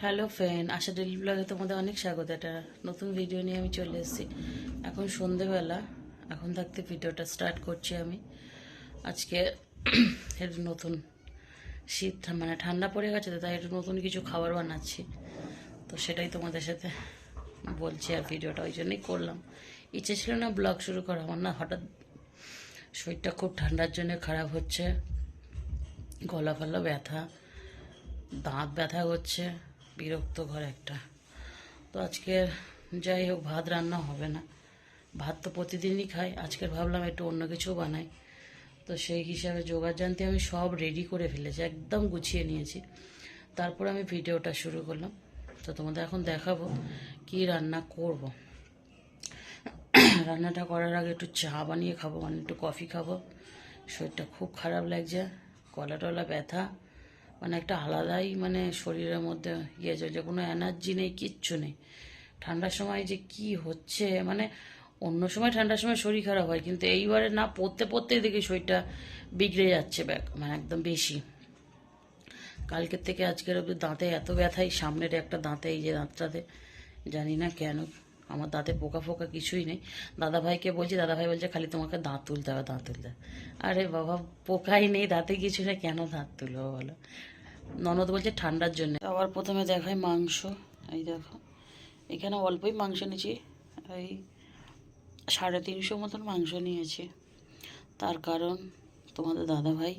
Hello friend আশা daily ব্লগে তোমাদের অনেক স্বাগত। একটা নতুন ভিডিও নিয়ে আমি চলে এসেছি। এখন সন্ধেবেলা। এখন থাকতে ভিডিওটা স্টার্ট করছি আমি। আজকে একটু নতুন শীত মানে ঠান্ডা পড়ে গেছে তো, তাই একটু নতুন কিছু খাবার বানাচ্ছি। তো সেটাই তোমাদের সাথে বলছি আর ভিডিওটা, ওই জন্যই করলাম। ইচ্ছে ছিল না ব্লগ শুরু করা, আমার না হঠাৎ শরীরটা খুব ঠান্ডার জন্য খারাপ হচ্ছে। গলা ফলা ব্যথা, দাঁত ব্যথা করছে। বিরক্ত ঘর একটা। তো আজকের যাই হোক, ভাত রান্না হবে না। ভাত তো প্রতিদিনই খাই। আজকের ভাবলাম একটু অন্য কিছু বানাই। তো সেই হিসাবে জোগাড় জানতে আমি সব রেডি করে ফেলেছি, একদম গুছিয়ে নিয়েছি। তারপর আমি ভিডিওটা শুরু করলাম। তো তোমাদের এখন দেখাবো কি রান্না করব। রান্নাটা করার আগে একটু চা বানিয়ে খাব মানে একটু কফি খাব। শরীরটা খুব খারাপ লাগছে কলা টলা ব্যথা। মানে একটা আলাদাই মানে শরীরের মধ্যে ইয়ে চলছে কোনো এনার্জি নেই, কিচ্ছু নেই। ঠান্ডার সময় যে কি হচ্ছে মানে অন্য সময় ঠান্ডার সময় শরীর খারাপ হয়, কিন্তু এইবারে না, পড়তে পড়তেই দেখি শরীরটা বিগড়ে যাচ্ছে ব্যাক মানে একদম বেশি। কালকের থেকে আজকের অব্দি দাঁতে এত ব্যথাই, সামনের একটা দাঁতে, এই যে দাঁতটাতে, জানি না কেন আমার দাঁতে পোকা ফোকা কিছুই নেই। দাদা ভাইকে বলছি দাদা ভাই বলছে, খালি তোমাকে দাঁত তুলতে হবে, দাঁত তুলতে আরে বাবা, পোকাই নেই, দাঁতে কিছু নেই, কেন দাঁত তুলবো বলো? ননদ বলছে, ঠান্ডার জন্য। আবার প্রথমে দেখাই মাংস, এই দেখো। এখানে অল্পই মাংস নিয়েছি, এই সাড়ে তিনশো মতন মাংস নিয়েছি। তার কারণ তোমাদের দাদা ভাই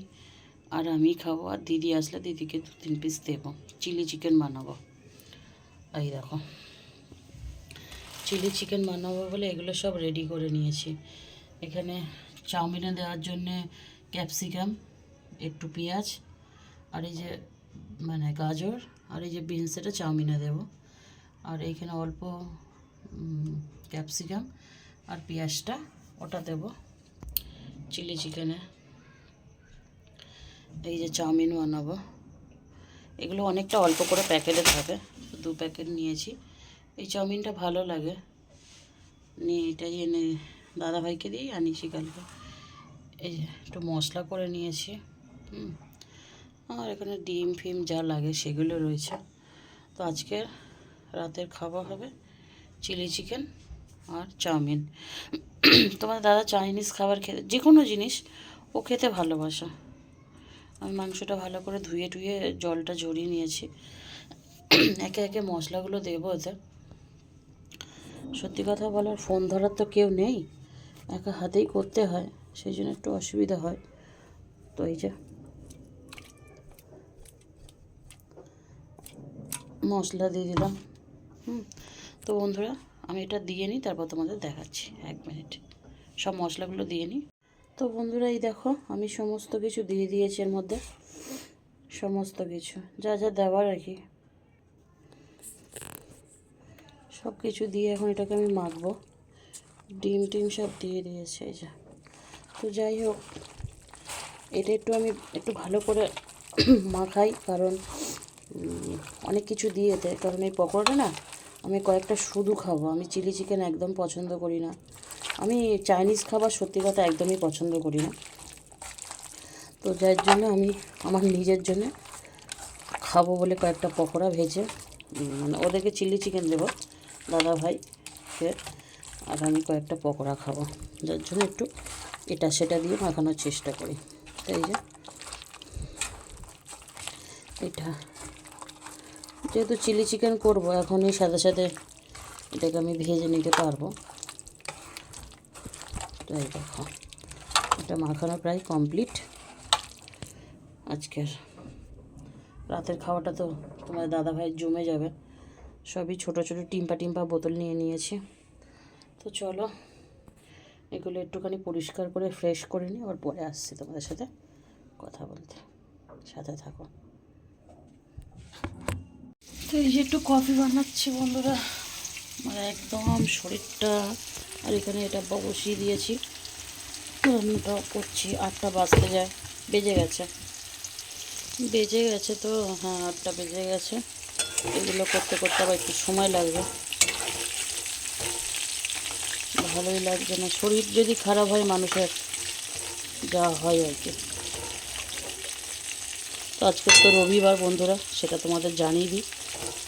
আর আমি খাব, আর দিদি আসলে দিদিকে দু তিন পিস দেবো, চিলি চিকেন বানাবো। এই দেখো। চিলি চিকেন বানাবো বলে এগুলো সব রেডি করে নিয়েছি। এখানে চাউমিনে দেওয়ার জন্যে ক্যাপসিকাম একটু পেঁয়াজ, আর এই যে মানে গাজর, আর এই যে বিনস এটা চাউমিনে দেবো। আর এইখানে অল্প ক্যাপসিকাম আর পেঁয়াজটা ওটা দেব চিলি চিকেনে। এই যে চাউমিন বানাবো। এগুলো অনেকটা অল্প করে প্যাকেটে থাকে, দু প্যাকেট নিয়েছি। এই চাউমিনটা ভালো লাগে। নিয়ে এটাই এনে দাদাভাইকে দিয়েই আনিছি কালকে। এই একটু মশলা করে নিয়েছি, হুম। আর এখানে ডিম, ফিম যা লাগে সেগুলো রয়েছে। তো আজকে রাতের খাওয়া হবে চিলি চিকেন আর চাউমিন। তোমার দাদা চাইনিজ খাবার খেতে, যে কোনো জিনিস ও খেতে ভালোবাসে। আমি মাংসটা ভালো করে ধুয়ে টুয়ে জলটা ঝরিয়ে নিয়েছি। একে একে মশলাগুলো দেবো এতে সত্যি কথা বলার ফোন ধরার তো কেউ নেই, একা হাতেই করতে হয়, সেই জন্য একটু অসুবিধা হয়। তো এই যে মশলা দিয়ে দিলাম। হুম, তো বন্ধুরা আমি এটা দিয়ে নিই, তারপর তোমাদের দেখাচ্ছি এক মিনিট। সব মশলাগুলো দিয়ে নিই। তো বন্ধুরা এই দেখো, আমি সমস্ত কিছু দিয়ে দিয়েছি এর মধ্যে। সমস্ত কিছু, যা যা দেওয়ার আর কি। সব কিছু দিয়ে এখন এটাকে আমি মাখবো। ডিম টিম সব দিয়ে দিয়েছে এই যা। তো যাই হোক, এটা একটু আমি একটু ভালো করে মাখাই কারণ অনেক কিছু দিয়ে এতে কারণ এই পকোড়াটা না আমি কয়েকটা শুধু খাব। আমি চিলি চিকেন একদম পছন্দ করি না। আমি চাইনিজ খাবার সত্যি কথা একদমই পছন্দ করি না। তো যার জন্য আমি আমার নিজের জন্য খাব বলে কয়েকটা পকোড়া ভেজে মানে ওদেরকে চিলি চিকেন দেবো। দাদা ভাইকে আর আমি কয়েকটা পকোড়া খাব। যার জন্য একটু এটা সেটা দিয়ে মাখানোর চেষ্টা করি। তাই যে, এটা। যেহেতু চিলি চিকেন করব, এখনই সাথে সাথে এটাকে আমি ভেজে নিতে পারব। তো এই দেখো, এটা মাখানো প্রায় কমপ্লিট। আজকের রাতের খাওয়াটা তো তোমার দাদা ভাই জমে যাবে। সবই ছোট ছোট টিম্পা টিম্পা বোতল নিয়ে নিয়েছি। তো চলো, এগুলো একটুখানি পরিষ্কার করে ফ্রেশ করে নিই, আবার পরে আসছি তোমাদের সাথে কথা বলতে। সাথে থাকো। তো এই যে একটু কফি বানাচ্ছি বন্ধুরা। মানে একদম শরীরটা, আর এখানে এটা বসিয়ে দিয়েছি। তো আমি ওটা করছি, আটটা বাজতে যায়, বেজে গেছে। বেজে গেছে তো হ্যাঁ আটটা বেজে গেছে। এগুলো করতে করতে আবার একটু সময় লাগবে। ভালোই লাগছে না। শরীর যদি খারাপ হয়, মানুষের যা হয় আর কি। তো আজকে তো রবিবার বন্ধুরা, সেটা তোমাদের জানিয়ে দিই।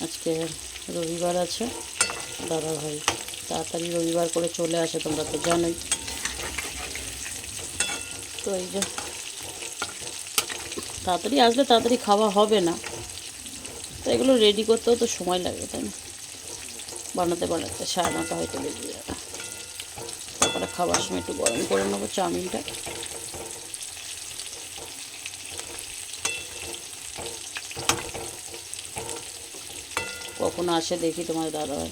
আজকে রবিবার আছে, দাদা ভাই তাড়াতাড়ি রবিবার করে চলে আসে, তোমরা তো জানোই। তো এই যে, তাড়াতাড়ি আসলে তাড়াতাড়ি খাওয়া হবে না। তো এগুলো রেডি করতেও তো সময় লাগবে তাই না? বানাতে বানাতে সাড়ে নটা হয়তো বেজে যাবে। তারপরে খাবার সময় একটু গরম করে নেব চাউমিনটা। কখন আসে দেখি তোমার দাদা ভাই।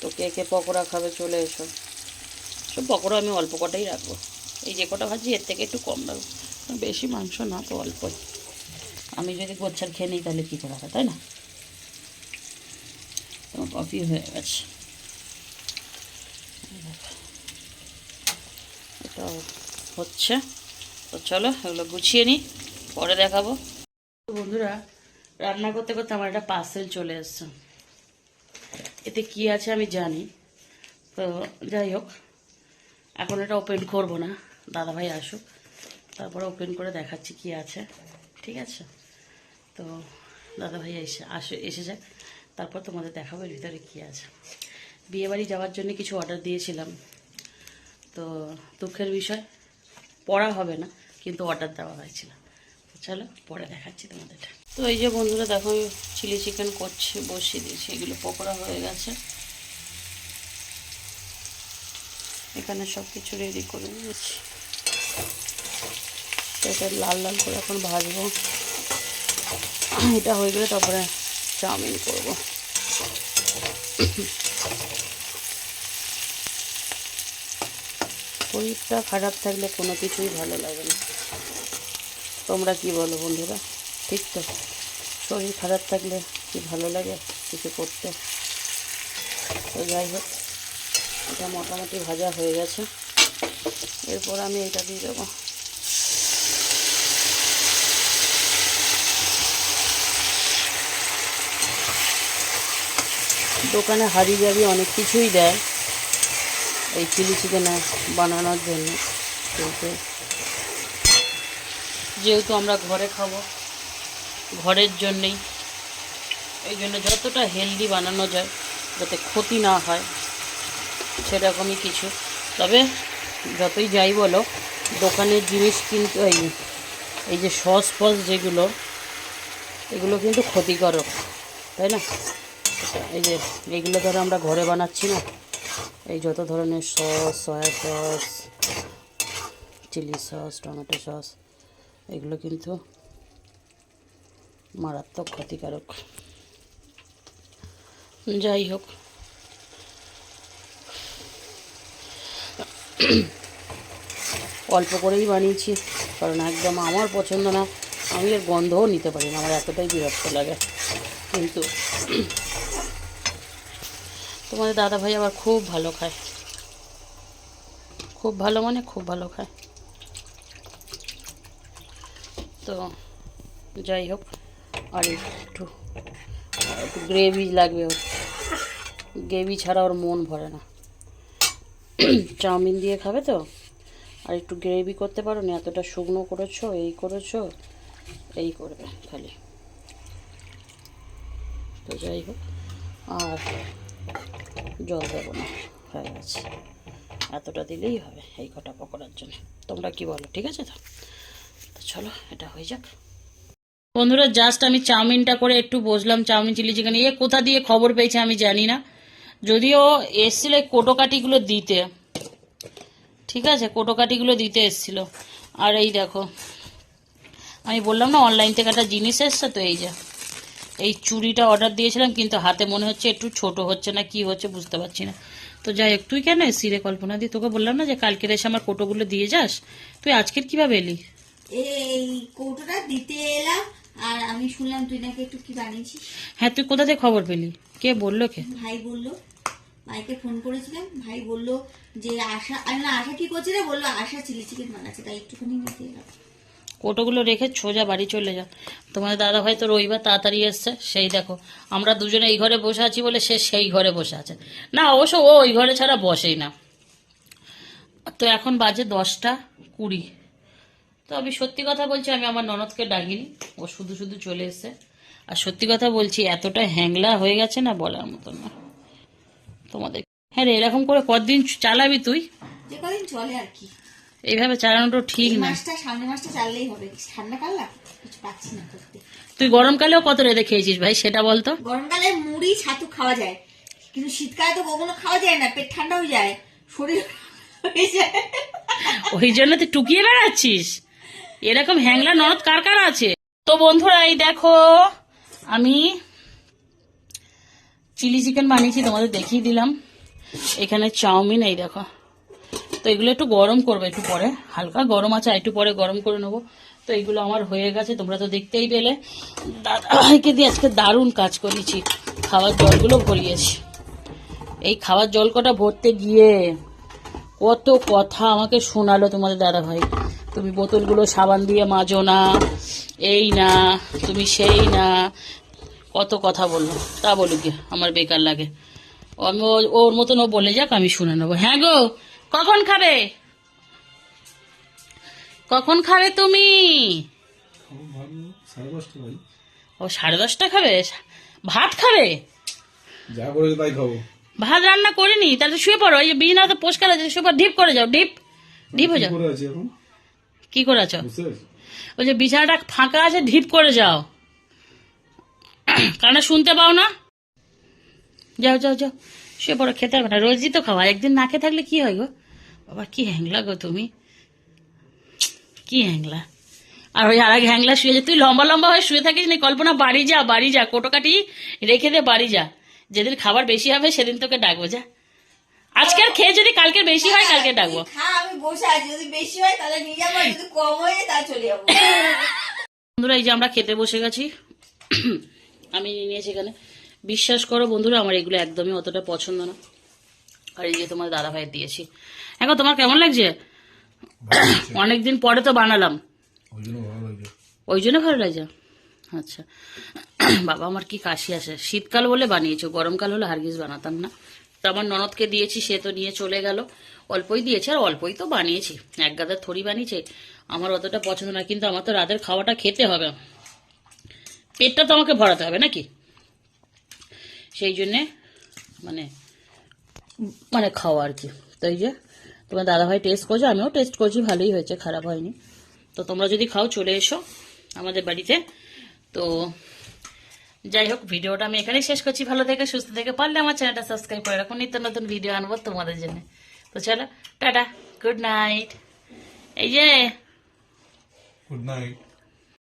তো কে কে পকোড়া খাবে চলে এসো। সব পকোড়া আমি অল্প কটাই রাখব। এই যে কটা ভাজি, এর থেকে একটু কম রাখব। বেশি মাংস না, তো অল্পই। আমি যদি গোচ্ছার খেয়ে নিই, তাহলে কী করে হয় তাই না? তোমার কফি হয়ে গেছে। এটা হচ্ছে। তো চলো, এগুলো গুছিয়ে নিই, পরে দেখাবো। বন্ধুরা, রান্না করতে করতে আমার একটা পার্সেল চলে এসছে। এতে কি আছে আমি জানি। তো যাই হোক, এখন এটা ওপেন করব না। দাদাভাই আসুক। তারপরে ওপেন করে দেখাচ্ছি কি আছে। ঠিক আছে? তো দাদা দাদাভাই এসে, আসে, এসে যাক। তারপর তোমাদের দেখাবো এর ভিতরে কী আছে। বিয়েবাড়ি যাওয়ার জন্য কিছু অর্ডার দিয়েছিলাম। তো দুঃখের বিষয়, পড়া হবে না, কিন্তু অর্ডার দেওয়া হয়েছিল। চলো, পরে দেখাচ্ছি তোমাদের। তো এই যে বন্ধুরা, দেখো আমি চিলি চিকেন করছি, বসিয়ে দিয়েছি, এগুলো পকোড়া হয়ে গেছে। এখানে সব কিছু রেডি করে নিয়েছি। এটা লাল লাল করে এখন ভাজবো। এটা হয়ে গেলে তারপরে চাউমিন করব। শরীরটা খারাপ থাকলে কোনো কিছুই ভালো লাগে না। তোমরা কি বলো বন্ধুরা? ঠিক তো? শরীর খারাপ থাকলে কি ভালো লাগে কিছু করতে? তো যাই হোক, এটা মোটামুটি ভাজা হয়ে গেছে। এরপর আমি এটা দিয়ে দেবো। দোকানে হাড়ি জাবি অনেক কিছুই দেয় এই চিলি চিকেন বানানোর জন্য। কিন্তু যেহেতু আমরা ঘরে খাব, ঘরের জন্যেই, এই জন্য যতটা হেলদি বানানো যায়, যাতে ক্ষতি না হয়, সেরকমই কিছু। তবে যতই যাই বলো, দোকানের জিনিস কিন্তু এই এই যে সস ফস যেগুলো, এগুলো কিন্তু ক্ষতিকারক, তাই না? এই যে এইগুলো ধরো আমরা ঘরে বানাচ্ছি না? এই যত ধরনের sauce, soya sauce, chilli sauce, tomato sauce, এগুলো কিন্তু মারাত্মক ক্ষতিকারক। যাই হোক। অল্প করেই বানিয়েছি, কারণ একদম আমার পছন্দ না। আমি এর গন্ধও নিতে পারি না, আমার এতটাই বিরক্ত লাগে। কিন্তু তোমাদের দাদা ভাই আবার খুব ভালো খায়। খুব ভালো মানে খুব ভালো খায়। তো যাই হোক, আর একটু একটু গ্রেভি লাগবে ওর। গ্রেভি ছাড়া ওর মন ভরে না। চাউমিন দিয়ে খাবে তো? আর একটু গ্রেভি করতে পারো না, এতটা শুকনো করেছ, এই করেছ, এই করবে খালি। তো যাই হোক, আর জল দেবো না, হয়ে গেছে। এতটা দিলেই হবে এই কটা পকোড়ার জন্য। তোমরা কি বলো, ঠিক আছে তো? চলো, এটা হয়ে যাক। বন্ধুরা জাস্ট আমি চাউমিনটা করে একটু বসলাম, চাউমিন চিলি চিকেন। এ কোথা দিয়ে খবর পেয়েছে আমি জানি না। যদিও এসছিল এই কোটোকাটিগুলো দিতে। ঠিক আছে, কোটোকাটিগুলো দিতে এসছিল। আর এই দেখো, আমি বললাম না অনলাইন থেকে একটা জিনিস এসছে তো, এই যে। এই চুড়িটা অর্ডার দিয়েছিলাম কিন্তু হাতে মনে হচ্ছে একটু ছোট হচ্ছে না কি হচ্ছে বুঝতে পারছি না। তো যাই হোক তুই কেন এসছি রে কল্পনা দি? তোকে বললাম না যে কালকের এসে আমার কোটোগুলো দিয়ে যাস? তুই আজকের কীভাবে এলি? এই কৌটোটা দিতে এলাম আর আমি শুনলাম তুই নাকি একটু কি বানিয়েছিস? হ্যাঁ তুই কোথা থেকে খবর পেলি? কে বলল কে ভাই বলল ভাইকে ফোন করেছিলাম ভাই বলল যে আশা আর না আশা কি করছে রে? বলল আশা চিলি চিকেন বানাচ্ছে তাই একটুখানি নিতে এলাম। কোটোগুলো রেখে সোজা বাড়ি চলে যা তোমাদের দাদা ভাই তো রবিবার তাড়াতাড়ি এসছে, সেই দেখো। আমরা দুজনে এই ঘরে বসে আছি বলে সে সেই ঘরে বসে আছে। না, অবশ্য ও ওই ঘরে ছাড়া বসেই না। তো এখন বাজে দশটা কুড়ি। তো আমি সত্যি কথা বলছি, আমি আমার ননদকে ডাকিনি। ও শুধু শুধু চলে এসছে। আর সত্যি কথা বলছি, এতটা হ্যাংলা হয়ে গেছে না বলার মতো না। তোমাদের হ্যাঁ রে, এরকম করে কতদিন চালাবি তুই? যে কদিন চলে আর কি। এইভাবে চালানোটা ঠিক না। সামনে মাসটা চাললেই হবে। ঠান্ডা কাল না কিছু পাচ্ছি না করতে। তুই গরমকালেও কত রেঁধে খেয়েছিস ভাই সেটা বলতো? গরমকালে মুড়ি ছাতু খাওয়া যায়। কিন্তু শীতকালে তো কখনো খাওয়া যায় না পেট ঠান্ডা হয়ে যায়। শরীর ওই জন্য তুই টুকিয়ে বেড়াচ্ছিস? এরকম হ্যাংলা ননদ কার কার আছে? তো বন্ধুরা এই দেখো আমি চিলি চিকেন বানিয়েছি তোমাদের দেখিয়ে দিলাম। এখানে চাউমিন এই দেখো। তো এগুলো একটু গরম করব একটু পরে, হালকা গরম আছে একটু পরে গরম করে নেব। তো এগুলো আমার হয়ে গেছে, তোমরা তো দেখতেই পেলে। দাদাকে দিয়ে আজকে দারুণ কাজ করেছি, খাওয়ার জলগুলো ভরিয়েছি এই খাওয়ার জল কটা ভরতে গিয়ে, কত কথা আমাকে শোনালো তোমাদের দাদা ভাই তুমি বোতলগুলো সাবান দিয়ে মাজো না, এই না, তুমি সেই না, কত কথা বলল। তা বলুক আমার বেকার লাগে। আমি ওর মতন ও বলে যাক, আমি শুনে নেব। হ্যাঁ গো কখন খাবে? কখন খাবে তুমি? ও সাড়ে দশটা খাবে? ভাত খাবে? যা করেছে তাই খাব। ভাত রান্না করিনি তাহলে শুয়ে পড়ো। এই যে বিছানা তো পরিষ্কার আছে শুয়ে পড়ো ডিপ করে যাও ডিপ। ডিপ হয়ে যাও। কি করে আছো ওই যে বিছানাটা ফাঁকা আছে ঢিপ করে যাও। কারণ শুনতে পাও না? যাও যাও যাও। শুয়ে পড়ো খেতে হবে না। রোজই তো খাওয়া একদিন না খেয়ে থাকলে কি হয় গো? বাবা কি হ্যাংলা গো তুমি। কি হ্যাংলা। আর ওই আর এক হ্যাংলা শুয়ে যে তুই লম্বা লম্বা হয়ে শুয়ে থাকিস না কল্পনা বাড়ি যা বাড়ি যা কোটোকাটি রেখে দে বাড়ি যা। যেদিন খাবার বেশি হবে সেদিন তোকে ডাকবো যা। আজকের খেয়ে যদি কালকে বেশি হয় কালকে ডাকবো। হ্যাঁ আমি বসে আছি যদি বেশি হয় তাহলে নিয়ে যাব যদি কম হয়ে যায় চলে যাব। বন্ধুরা এই যে আমরা খেতে বসে গেছি। আমি নিয়ে নিয়েছি এখানে বিশ্বাস করো বন্ধুরা আমার এগুলো একদমই অতটা পছন্দ না। আর এই যে তোমার দাদা ভাইয়ের দিয়েছি। এখন তোমার কেমন লাগছে? অনেকদিন পরে তো বানালাম। ওই জন্য ভালো লাগছে। আচ্ছা। বাবা আমার কি কাশি আসে শীতকাল বলে বানিয়েছো গরমকাল হলে হারগিস বানাতাম না। তো আমার ননদকে দিয়েছি সে তো নিয়ে চলে গেল। অল্পই দিয়েছে আর অল্পই তো বানিয়েছি। এক গাদার থড়ি বানিয়েছে আমার অতটা পছন্দ না কিন্তু আমার তো রাতের খাওয়াটা খেতে হবে। পেটটা তো আমাকে ভরাতে হবে নাকি? সেই জন্যে মানে মানে খাওয়া আর কি। তো এই যে, তোমার দাদাভাই টেস্ট করছে, আমিও টেস্ট করছি, ভালোই হয়েছে, খারাপ হয়নি। তো তোমরা যদি খাও, চলে এসো আমাদের বাড়িতে। তো যাই হোক, ভিডিওটা আমি এখানেই শেষ করছি। ভালো থেকে, সুস্থ থেকে পারলে আমার চ্যানেলটা সাবস্ক্রাইব করে রাখুন নিত্য নতুন ভিডিও আনব তোমাদের জন্য। তো চলো, টাটা গুড নাইট এই যে গুড নাইট